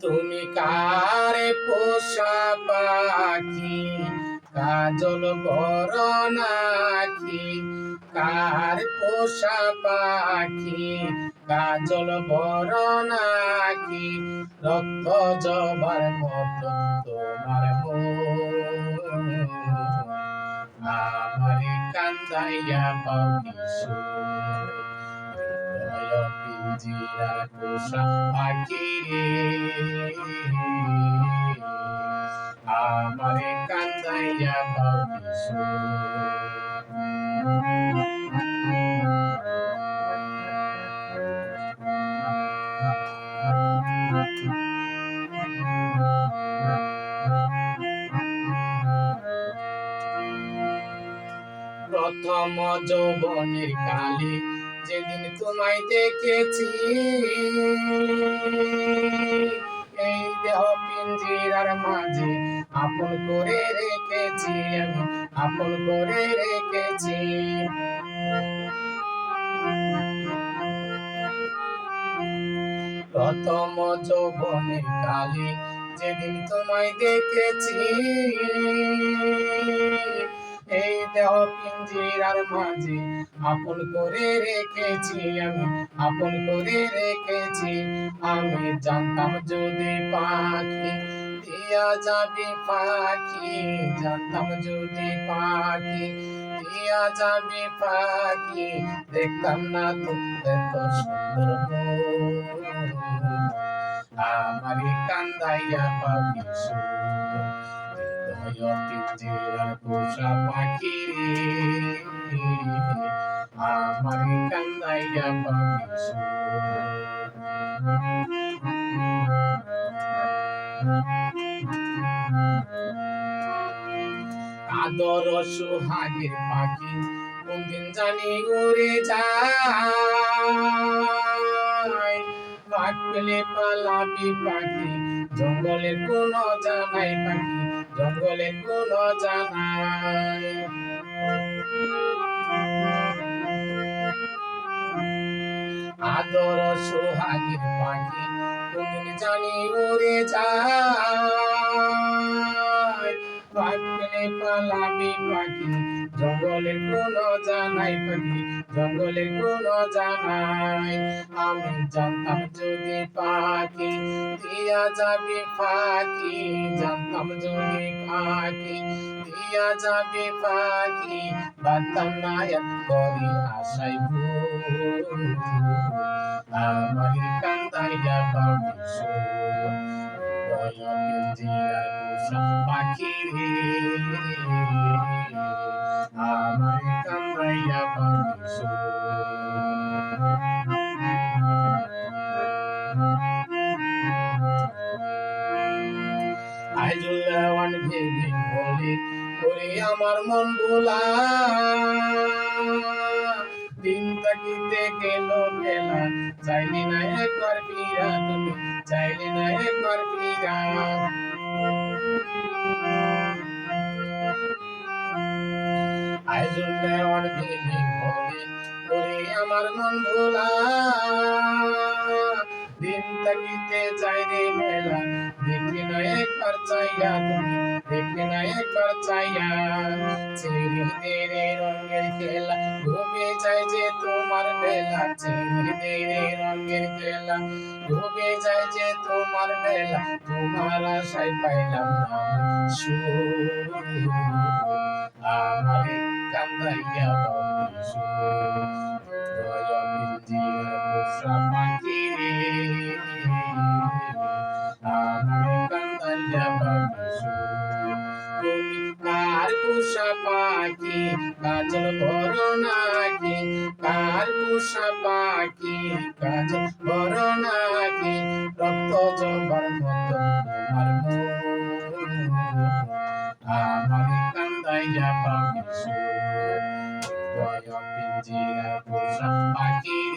তুমি কারে পোষা পাখি? কাজল বড় নাকি? কার পোষা পাখি? কাজল বড় নাকি? রক্ত জবার মতো তোমার আমারে কান্দাইয়া হৃদয় পিঞ্জিরার পোষা পাখি রে আমারে কান্দাইয়া কিশোর প্রথম যৌবনের কালে যেদিন তোমায় দেখেছি, এই দেহ পিঞ্জিরার মাঝে আপন করে রেখেছি আপন করে রেখেছি। প্রথম যৌবনের কালে যেদিন তোমায় দেখেছি এই দেহ পিঞ্জিরার মাঝে। আপন করে রেখেছি আমি, আপন করে রেখেছি আমি। জানতাম যদি পাখি দিয়া যাবে পাখি, জানতাম যদি পাখি দিয়া যাবে পাখি, দেখতাম না তো এত সুন্দর। আমারে কান্দাইয়া পাবি পিঞ্জিরার পোষা পাখি আমারে কান্দাইয়া আদর সোহাগের পাখি কোনদিন জানি উড়ে যায়। পাক পেলে পালাবি পাখি, জঙ্গলের কোন জানাই পাখি জঙ্গলের কোন জানাই আদর সোহাগের পাখি কোনদিন জানি উড়ে যায় পাক পেলে পালাবি পাখি। জঙ্গলের কোন জানাই পাখি, জঙ্গলের কোন জানাই। আমি জানতাম যদি পাখি, দিয়া যাবে পাখি। জানতাম যদি পাখি, দিয়া যাবে পাখি। পারতাম না এক করি আশাই আমার কান্দাইয়া পাবি পিঞ্জিরার পোষা পাখি রে আমার কান্দাইয়া পাবি আইজুল্লাওয়ান ভেবে বলে ওরে আমার মন ভোলা দিন তাকিতে গেল চাইলে না একবার ফিরা তুমি চাইলে না আমার মন ভোলা দিন তাকিতে চাই রে মেলা দেখলে না একবার রঙের খেলা। ডুবে যায় তোমার বেলা ছেড়ে রঙের খেলা। ডুবে যায় যে তোমার বেলা, তোমার আশায় পাইলাম সুর। আমারে কান্দাইয়া সুর। কার পোষা পাখি, কাজল বড় নাকি? কার পোষা পাখি, কাজল বড় নাকি? রক্ত জবার তোমার কান্দাইয়া পাবি দয়া পাখি।